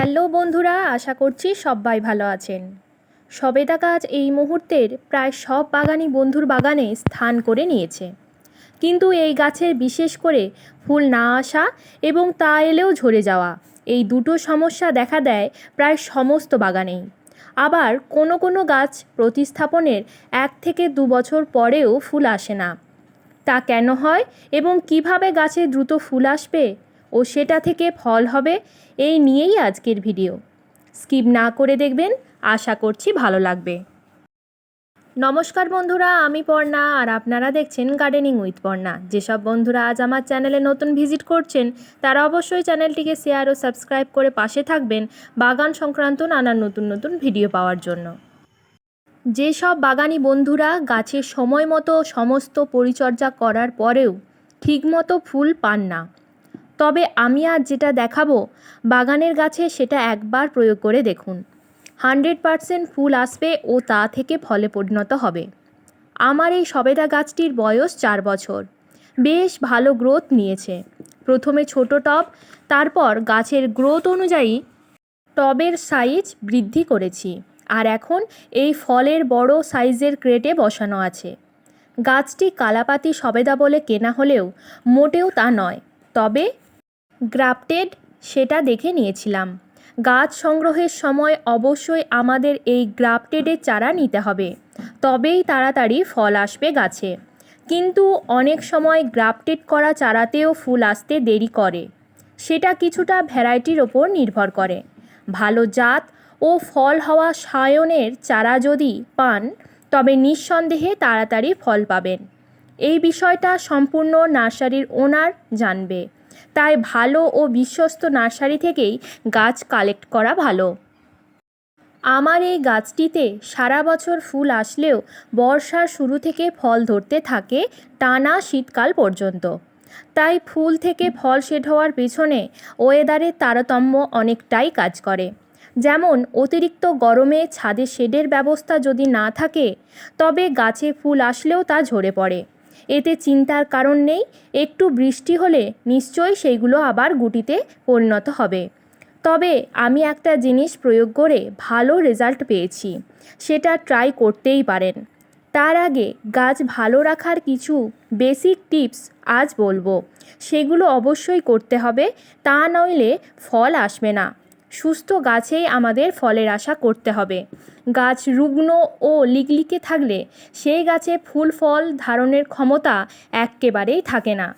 Hello বন্ধুরা, আশা করছি সবাই ভালো আছেন। সবেদা গাছ এই মুহূর্তের প্রায় সব বাগানি বন্ধুর বাগানে স্থান করে নিয়েছে। কিন্তু এই গাছের বিশেষ করে ফুল না আসা এবং তা এলেও ঝরে যাওয়া, এই দুটো সমস্যা দেখা দেয় প্রায় সমস্ত বাগানেই। আবার কোনো কোনো গাছ প্রতিস্থাপনের এক থেকে দু বছর পরেও ফুল আসে না। তা কেন হয় এবং কীভাবে গাছে দ্রুত ফুল আসবে ও সেটা থেকে ফল হবে, এই নিয়েই আজকের ভিডিও। স্কিপ না করে দেখবেন, আশা করছি ভালো লাগবে। নমস্কার বন্ধুরা, আমি পর্ণা, আর আপনারা দেখছেন গার্ডেনিং উইথ পর্ণা। যেসব বন্ধুরা আজ আমার চ্যানেলে নতুন ভিজিট করছেন, তারা অবশ্যই চ্যানেলটিকে শেয়ার ও সাবস্ক্রাইব করে পাশে থাকবেন বাগান সংক্রান্ত নানান নতুন নতুন ভিডিও পাওয়ার জন্য। যেসব বাগানি বন্ধুরা গাছের সময় মতো সমস্ত পরিচর্যা করার পরেও ঠিকমতো ফুল পান না তবে আমি আজ যেটা দেখাবো, বাগানের গাছে সেটা একবার প্রয়োগ করে দেখুন। হান্ড্রেড পারসেন্ট ফুল আসবে ও তা থেকে ফলে পরিণত হবে। আমার এই সবেদা গাছটির বয়স চার বছর। বেশ ভালো গ্রোথ নিয়েছে। প্রথমে ছোট টব, তারপর গাছের গ্রোথ অনুযায়ী টবের সাইজ বৃদ্ধি করেছি। আর এখন এই ফলের বড় সাইজের ক্রেটে বসানো আছে। গাছটি কালাপাতি সবেদা বলে কেনা হলেও মোটেও তা নয়। তবে গ্রাফটেড, সেটা দেখে নিয়েছিলাম। গাছ সংগ্রহের সময় অবশ্যই আমাদের এই গ্রাফটেডের চারা নিতে হবে। তবেই তাড়াতাড়ি ফল আসবে গাছে। কিন্তু অনেক সময় গ্রাফটেড করা চারাতেও ফুল আসতে দেরি করে। সেটা কিছুটা ভ্যারাইটির ওপর নির্ভর করে। ভালো জাত ও ফল হওয়া সায়নের চারা যদি পান, তবে নিঃসন্দেহে তাড়াতাড়ি ফল পাবেন। এই বিষয়টা সম্পূর্ণ নার্সারির ওনার জানবে। তাই ভালো ও বিশ্বস্ত নার্সারি থেকেই গাছ কালেক্ট করা ভালো। আমার এই গাছটিতে সারা বছর ফুল আসলেও বর্ষার শুরু থেকে ফল ধরতে থাকে টানা শীতকাল পর্যন্ত। তাই ফুল থেকে ফল শেড হওয়ার পেছনে ওয়েদারের তারতম্য অনেকটাই কাজ করে। যেমন, অতিরিক্ত গরমে ছাদে শেডের ব্যবস্থা যদি না থাকে, তবে গাছে ফুল আসলেও তা ঝরে পড়ে। এতে চিন্তার কারণ নেই, একটু বৃষ্টি হলে নিশ্চয়ই সেইগুলো আবার গুটিতে পরিণত হবে। তবে আমি একটা জিনিস প্রয়োগ করে ভালো রেজাল্ট পেয়েছি, সেটা ট্রাই করতেই পারেন। তার আগে গাছ ভালো রাখার কিছু বেসিক টিপস আজ বলব, সেগুলো অবশ্যই করতে হবে, তা নইলে ফল আসবে না। সুস্থ গাছেই আমাদের ফলের আশা করতে হবে। গাছ রুগ্ন ও লিকলিকে থাকলে সেই গাছে ফুল, ফল ধারণের ক্ষমতা একেবারেই থাকে না।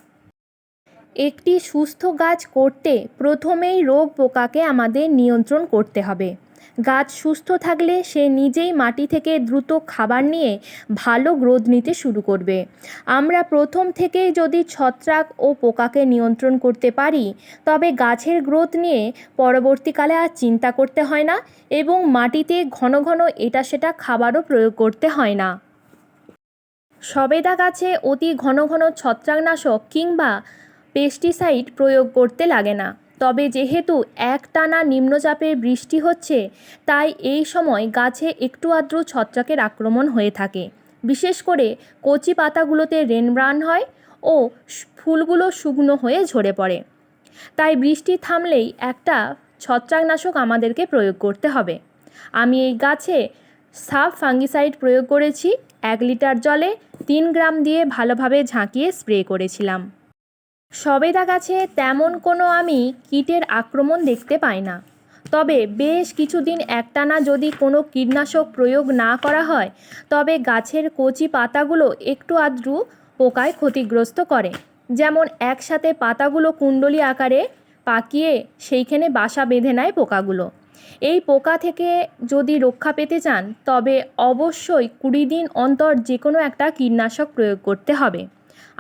একটি সুস্থ গাছ করতে প্রথমেই রোগ পোকাকে আমাদের নিয়ন্ত্রণ করতে হবে। গাছ সুস্থ থাকলে সে নিজেই মাটি থেকে দ্রুত খাবার নিয়ে ভালো গ্রোথ নিতে শুরু করবে। আমরা প্রথম থেকেই যদি ছত্রাক ও পোকাকে নিয়ন্ত্রণ করতে পারি, তবে গাছের গ্রোথ নিয়ে পরবর্তীকালে আর চিন্তা করতে হয় না এবং মাটিতে ঘন ঘন এটা সেটা খাবারও প্রয়োগ করতে হয় না। সবেদা গাছে অতি ঘন ঘন ছত্রাকনাশক কিংবা পেস্টিসাইড প্রয়োগ করতে লাগে না। তবে যেহেতু একটানা নিম্নচাপের বৃষ্টি হচ্ছে, তাই এই সময় গাছে একটু আদ্র ছত্রাকের আক্রমণ হয়ে থাকে। বিশেষ করে কচি পাতাগুলোতে রেনব্রান হয় ও ফুলগুলো শুকনো হয়ে ঝরে পড়ে। তাই বৃষ্টি থামলেই একটা ছত্রাকনাশক আমাদেরকে প্রয়োগ করতে হবে। আমি এই গাছে সাব ফাঙ্গিসাইড প্রয়োগ করেছি, এক লিটার জলে তিন গ্রাম দিয়ে ভালোভাবে ঝাঁকিয়ে স্প্রে করেছিলাম। সবেদা গাছে তেমন কোনো আমি কীটের আক্রমণ দেখতে পাই না। তবে বেশ কিছুদিন একটানা যদি কোনো কীটনাশক প্রয়োগ না করা হয়, তবে গাছের কচি পাতাগুলো একটু আদ্রু পোকায় ক্ষতিগ্রস্ত করে। যেমন একসাথে পাতাগুলো কুণ্ডলি আকারে পাকিয়ে সেইখানে বাসা বেঁধে নেয় পোকাগুলো। এই পোকা থেকে যদি রক্ষা পেতে চান, তবে অবশ্যই কুড়ি দিন অন্তর যে কোনো একটা কীটনাশক প্রয়োগ করতে হবে।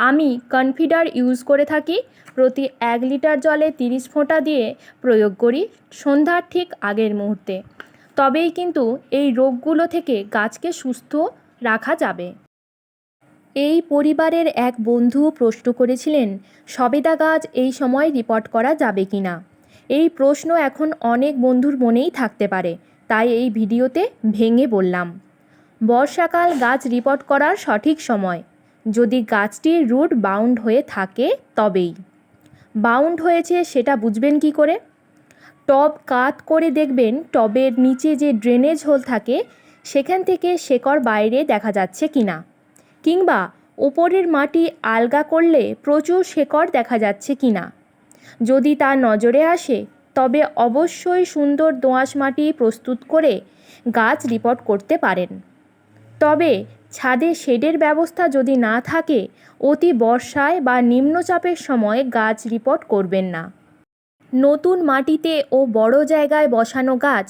আমি কনফিডার ইউজ করে থাকি, প্রতি এক লিটার জলে তিরিশ ফোঁটা দিয়ে প্রয়োগ করি সন্ধ্যার ঠিক আগের মুহূর্তে। তবেই কিন্তু এই রোগগুলো থেকে গাছকে সুস্থ রাখা যাবে। এই পরিবারের এক বন্ধু প্রশ্ন করেছিলেন, সবেদা গাছ এই সময় রিপোর্ট করা যাবে কি না? এই প্রশ্ন এখন অনেক বন্ধুর মনেই থাকতে পারে, তাই এই ভিডিওতে ভেঙে বললাম। বর্ষাকাল গাছ রিপোর্ট করার সঠিক সময়। যদি গাছটির রুট বাউন্ড হয়ে থাকে তবেই। বাউন্ড হয়েছে সেটা বুঝবেন কি করে? টব কাত করে দেখবেন টবের নিচে যে ড্রেনেজ হোল থাকে, সেখান থেকে শেকড় বাইরে দেখা যাচ্ছে কি না? কিংবা ওপরের মাটি আলগা করলে প্রচুর শেকড় দেখা যাচ্ছে কি না? যদি তা নজরে আসে, তবে অবশ্যই সুন্দর দোআঁশ মাটি প্রস্তুত করে গাছ রিপোর্ট করতে পারেন। তবে ছাদে শেডের ব্যবস্থা যদি না থাকে, অতি বর্ষায় বা নিম্নচাপের সময় গাছ রিপোর্ট করবেন না। নতুন মাটিতে ও বড় জায়গায় বসানো গাছ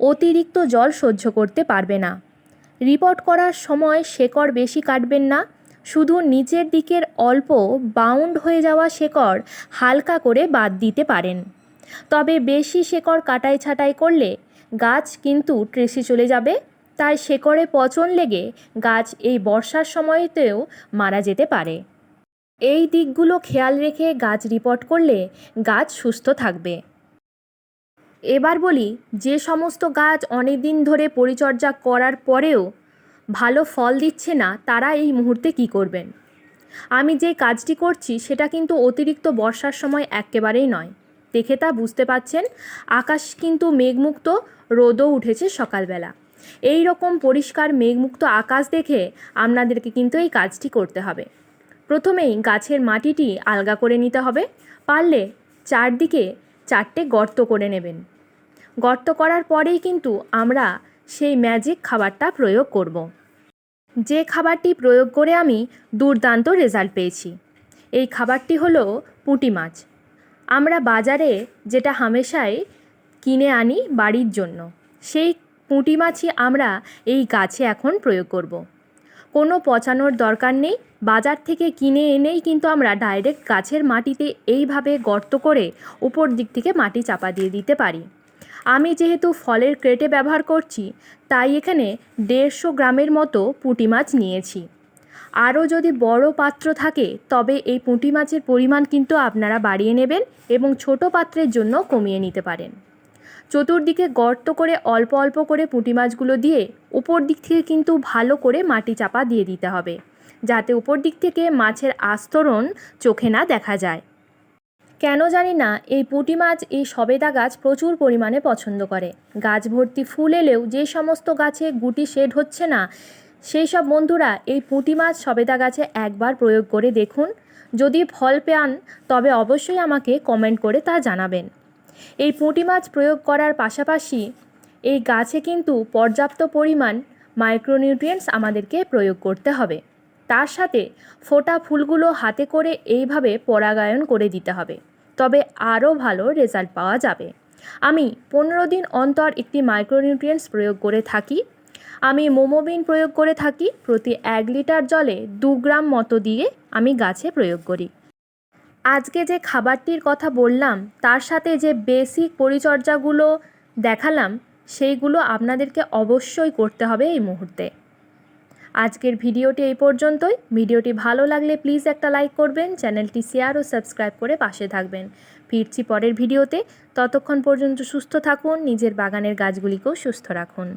অতিরিক্ত জল সহ্য করতে পারবে না। রিপোর্ট করার সময় শেকড় বেশি কাটবেন না, শুধু নিচের দিকের অল্প বাউন্ড হয়ে যাওয়া শেকড় হালকা করে বাদ দিতে পারেন। তবে বেশি শেকড় কাটাই ছাটাই করলে গাছ কিন্তু ট্রেসে চলে যাবে। তাই শেকড়ে পচন লেগে গাছ এই বর্ষার সময়তেও মারা যেতে পারে। এই দিকগুলো খেয়াল রেখে গাছ রিপোর্ট করলে গাছ সুস্থ থাকবে। এবার বলি, যে সমস্ত গাছ অনেক দিন ধরে পরিচর্যা করার পরেও ভালো ফল দিচ্ছে না, তারা এই মুহূর্তে কি করবেন? আমি যে কাজটি করছি, সেটা কিন্তু অতিরিক্ত বর্ষার সময় একেবারেই নয়। দেখে তা বুঝতে পাচ্ছেন, আকাশ কিন্তু মেঘমুক্ত, রোদও উঠেছে সকালবেলা। এই রকম পরিষ্কার মেঘমুক্ত আকাশ দেখে আপনাদেরকে কিন্তু এই কাজটি করতে হবে। প্রথমেই গাছের মাটিটি আলগা করে নিতে হবে। পারলে চারদিকে চারটে গর্ত করে নেবেন। গর্ত করার পরেই কিন্তু আমরা সেই ম্যাজিক খাবারটা প্রয়োগ করব। যে খাবারটি প্রয়োগ করে আমি দুর্দান্ত রেজাল্ট পেয়েছি। এই খাবারটি হলো পুঁটি মাছ। আমরা বাজারে যেটা হামেশাই কিনে আনি বাড়ির জন্য, সেই পুঁটি মাছই আমরা এই গাছে এখন প্রয়োগ করব। কোনো পচানোর দরকার নেই, বাজার থেকে কিনে এনেই কিন্তু আমরা ডাইরেক্ট গাছের মাটিতে এইভাবে গর্ত করে উপর দিক থেকে মাটি চাপা দিয়ে দিতে পারি। আমি যেহেতু ফলের ক্রেটে ব্যবহার করছি, তাই এখানে দেড়শো গ্রামের মতো পুঁটি মাছ নিয়েছি। আরও যদি বড় পাত্র থাকে, তবে এই পুঁটি মাছের পরিমাণ কিন্তু আপনারা বাড়িয়ে নেবেন এবং ছোট পাত্রের জন্য কমিয়ে নিতে পারেন। চতুর্দিকে গর্ত করে অল্প অল্প করে পুঁটি মাছগুলো দিয়ে উপর দিক থেকে কিন্তু ভালো করে মাটি চাপা দিয়ে দিতে হবে, যাতে উপর দিক থেকে মাছের আস্তরণ চোখে না দেখা যায়। কেন জানি না, এই পুঁটি মাছ, এই সবেদা গাছ প্রচুর পরিমাণে পছন্দ করে। গাছ ভর্তি ফুল এলেও যে সমস্ত গাছে গুটি শেড হচ্ছে না, সেই সব বন্ধুরা এই পুঁটি মাছ সবেদা গাছে একবার প্রয়োগ করে দেখুন। যদি ফল পান তবে অবশ্যই আমাকে কমেন্ট করে তা জানাবেন। এই পুঁটি মাছ প্রয়োগ করার পাশাপাশি এই গাছে কিন্তু পর্যাপ্ত পরিমাণ মাইক্রোনিউট্রিয়েন্টস আমাদেরকে প্রয়োগ করতে হবে। তার সাথে ফোটা ফুলগুলো হাতে করে এইভাবে পরাগায়ন করে দিতে হবে। তবে আরও ভালো রেজাল্ট পাওয়া যাবে। আমি পনেরো দিন অন্তর একটি মাইক্রোনিউট্রিয়েন্টস প্রয়োগ করে থাকি। আমি মোমোবিন প্রয়োগ করে থাকি। প্রতি এক লিটার জলে দু গ্রাম মতো দিয়ে আমি গাছে প্রয়োগ করি। আজকে যে খাবারটির কথা বললাম, তার সাথে যে বেসিক পরিচর্যাগুলো দেখালাম, সেইগুলো আপনাদেরকে অবশ্যই করতে হবে এই মুহূর্তে। আজকের ভিডিওটি এই পর্যন্তই। ভিডিওটি ভালো লাগলে প্লিজ একটা লাইক করবেন, চ্যানেলটি শেয়ার ও সাবস্ক্রাইব করে পাশে থাকবেন। ফিরছি পরের ভিডিওতে। ততক্ষণ পর্যন্ত সুস্থ থাকুন, নিজের বাগানের গাছগুলিকেও সুস্থ রাখুন।